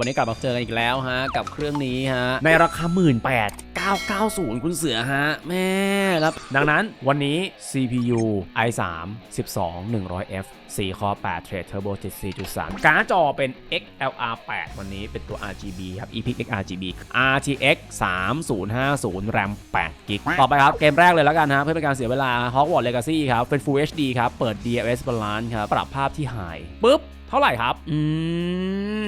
วันนี้กลับมาเจอกันอีกแล้วฮะ กับเครื่องนี้ฮะ ในราคา 1 8ื่น 990 คุณเสือฮะ แม่ครับ ดังนั้นวันนี้ CPU i3 12 100F 4 Core 8 Thread Turbo 74.3 การ์ดจอเป็น XLR 8 วันนี้เป็นตัว RGB ครับ EPIC RGB RTX 3050 RAM 8 g b ต่อไปครับ เกมแรกเลยแล้วกันฮะเพื่อเป็นการเสียเวลา Hogwarts Legacy ครับ เป็น Full HD ครับ เปิด DLS Balance ครับ ปรับภาพที่ High ปุ๊บ เท่าไหร่ครับ อื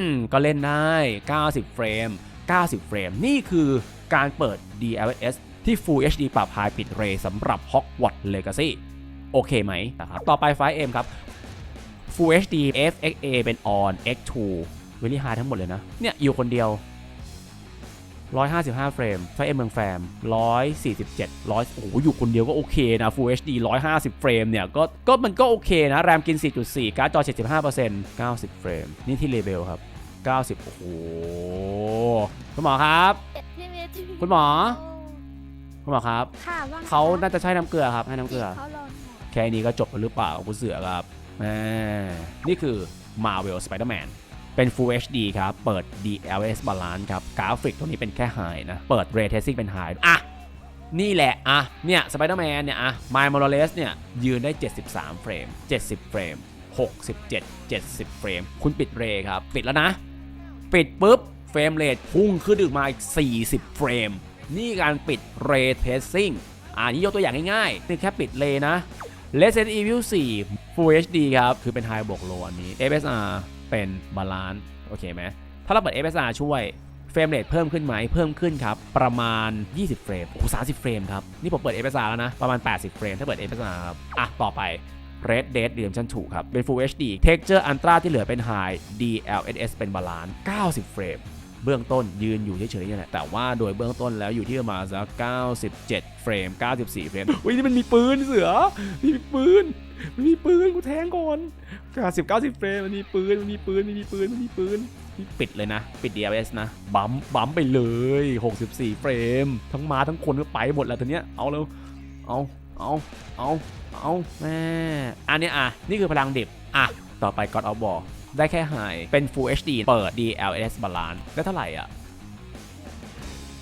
ม ก็เล่นได้ 90 เฟรม 90 เฟรม นี่คือ การเปิด DLSS ที่ Full HD ปรับ High ปิดเรย์สำหรับ Hogwarts Legacy โอเคไหมนะครับต่อไปไฟ M ครับ Full HD FXA เป็น on X2 Very High ทั้งหมดเลยนะ เนี่ย อยู่คนเดียว 155 เฟรม ไฟเอ็มเมืองแฟม 147 100 โอ้โห อยู่คนเดียวก็โอเคนะ Full HD 150 เฟรมเนี่ย ก็ ก็มันก็โอเคนะ แรมกิน 4.4 การ์ดจอ 75% 90 เฟรม นี่ที่เลเบลครับ 90 โอ้โหคุณหมอครับพี่เคุณหมอ คุณหมอครับ ค่ะว่างเขาน่าจะใช้น้ำเกลือครับ ให้น้ำเกลือ เขารอหนูแค่นี้ก็จบกันหรือเปล่าคุณเสือครับแหมนี่คือ Marvel Spider-Man เป็น Full HD ครับ เปิด DLS Balance ครับ กราฟิกตัวนี้เป็นแค่ High นะ เปิด Ray Tracing เป็น High อะ นี่แหละ อะ เนี่ย Spider-Man เนี่ย อะ Miles Morales เนี่ย ยืนได้ 73 เฟรม 70 เฟรม 67 70 เฟรม คุณปิดเรย์ครับ ปิดแล้วนะ ปิดปุ๊บ เฟรมเรทพุ่งขึ้นถึงมาอีก 40 เฟรม นี่การปิด Ray Tracing อ่านี่ยกตัวอย่างง่ายๆนี่แค่ปิดเลนะ Resident Evil 4 Full HD ครับ คือเป็น High บวก Low อันนี้ FSR เป็น Balance โอเคไหม ถ้าเราเปิด FSR ช่วยเฟรมเรทเพิ่มขึ้นไหม เพิ่มขึ้นครับ ประมาณ 20 เฟรมโอ้โห30 เฟรมครับ นี่ผมเปิด FSR แล้วนะ ประมาณ 80 เฟรม ถ้าเปิด FSR ครับ อะ ต่อไป Red Dead Redemption 2 ครับ เป็น Full HD Texture Ultra ที่เหลือเป็น High DLSS เป็น Balance 90 เฟรม เบื้องต้นยืนอยู่เฉยๆนี่แหละแต่ว่าโดยเบื้องต้นแล้วอยู่ที่ประมาณสัก97 เฟรม 94 เฟรมอุ้ยนี่มันมีปืนเสือมีปืนมันมีปืนกูแทงก่อน90 90 เฟรมมันมีปืนมันมีปืนมันมีปืนมันมีปืนนี่ปิดเลยนะ ปิด DLS นะ บัมบัมไปเลย 64 เฟรม ทั้งมาทั้งคนก็ไปหมดแล้วทีเนี้ยเอาเร็วเอาเอาเอาเอาแม่อันเนี้ยอะ นี่คือพลังดิบอะ ต่อไป God of War ได้แค่ High เป็น Full HD เปิด DLSS Balance ได้เท่าไหร่อะ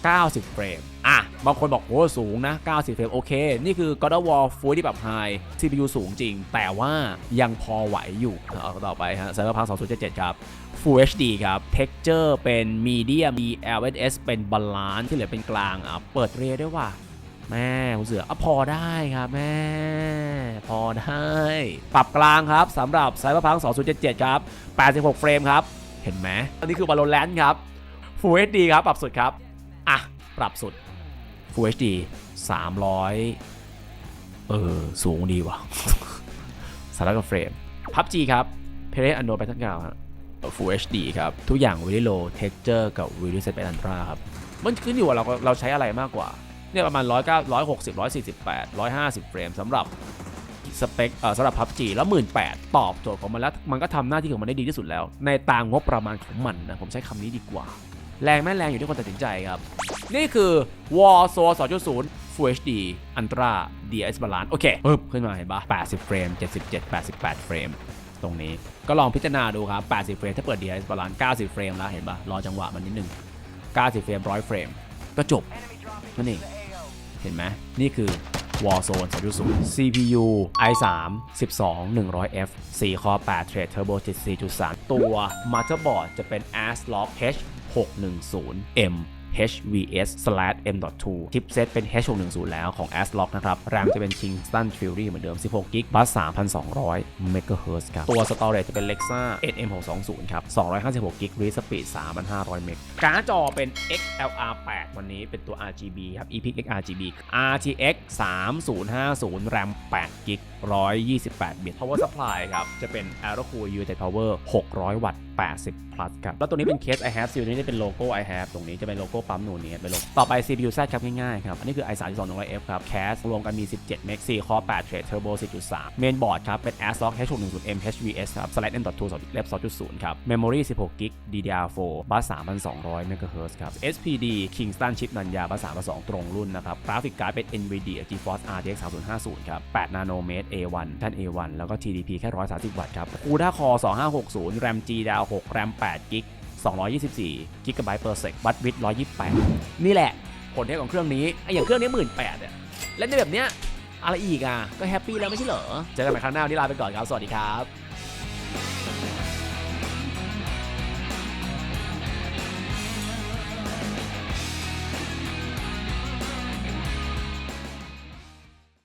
90 เฟรม อะ บางคนบอกโอ้สูงนะ 90 เฟรม โอเค นี่คือ God of War Full ที่แบบ High CPU สูงจริง แต่ว่ายังพอไหวอยู่ เอาต่อไปฮะ Cyberpunk 2077 ครับ Full HD ครับ Texture เป็น Medium DLSS เป็น Balance ที่เหลือเป็นกลาง อะ เปิดเรย์ด้วยว่ะ แม่คุณเสืออะพอได้ครับแม่ พอได้ ปรับกลางครับสำหรับ Cyberpunk 2077 ครับ 86 เฟรมครับ เห็นไหมอันนี้คือ Valorant ครับ Full HD ครับ ปรับสุดครับ อะ ปรับสุด Full HD 300 เออ สูงดีว่ะสารกับเฟรม PUBG ครับ p l a y u n d o r Battleground ครับ Full HD ครับ ทุกอย่าง Very Low Texture กับ Very Set เป็น Ultra ครับ มันขึ้นอยู่ว่าเราเราใช้อะไรมากกว่า เนี่ยประมาณ109 160 148 150 เฟรมสำหรับสเปคเอ่อสำหรับ PUBG แล้ว18,000ตอบโจทย์ของมันแล้ว มันก็ทำหน้าที่ของมันได้ดีที่สุดแล้ว ในตามงบประมาณของมันนะ ผมใช้คำนี้ดีกว่า แรงไม่แรงอยู่ที่คนตัดสินใจครับ นี่คือ Warzone 2.0 Full HD Ultra DS Balance โอเคปึ๊บขึ้นมาเห็นปะ80 เฟรม 77 88 เฟรม ตรงนี้ก็ลองพิจารณาดูครับ 80 เฟรม ถ้าเปิด DS Balance 90 เฟรมแล้วเห็นปะรอจังหวะมันนิดนึง 90 เฟรม 100 เฟรม ก็จบนั่นเอง เห็นไหมนี่คือ Warzone 2.0 CPU i3 12 100F 4 Core 8 Thread Turbo 74.3 ตัว Motherboard จะเป็น ASRock H610M HVS/M.2 ชิปเซตเป็น H610 แล้วของ ASRock นะครับ RAM จะเป็น Kingston Fury เหมือนเดิม 16 GB บัส3,200 MHz ครับ ตัว Storage จะเป็น Lexa SM620 ครับ 256 GB Read Speed 3,500เมกการ์ดจอเป็น XLR 8 วันนี้เป็นตัว RGB ครับ EPIC XRGB RTX 3050 RAM 8 GB 128 บิต Power Supply ครับ จะเป็น Aerocool United Power 600 วัตต์ 80 plus ครับ แล้วตัวนี้เป็นเคส i have ซีลนี้จะเป็นโลโก้ i have ตรงนี้จะเป็นโลโก้ปั๊มนูนนี้เป็นโลโก้ต่อไป CPU Z ครับง่ายๆครับ อันนี้คือ i 3 2 1 0 f ครับ CAS รวมกันมี 17 เมก4 Core 8 Thread Turbo 4.3 Main board ครับ เป็น ASRock H610M HVS ครับ Slide M.2 Lab 2.0 ครับ Memory 16 GB DDR4 บัส3,200 MHz ครับ SPD Kingston Chip Nanya บัส3.2ตรงรุ่นนะครับ กราฟิกการ์ดเป็น NVIDIA GeForce RTX 3050 ครับ8 nanomètre A1 ท่าน A1 แล้วก็ TDP แค่ 130 วัตต์ครับ CUDA Core 2560 RAM GDDR6 RAM 8 GB 224 g b per sec บัตวิด128 นี่แหละผลเทสของเครื่องนี้ไออย่างเครื่องนี้ 18,000เนี่ยเล่นได้แบบเนี้ยอะไรอีกอะ ก็แฮปปี้แล้วไม่ใช่เหรอ เจอกันใหม่ครั้งหน้าวันนี้ลาไปก่อนครับ สวัสดีครับ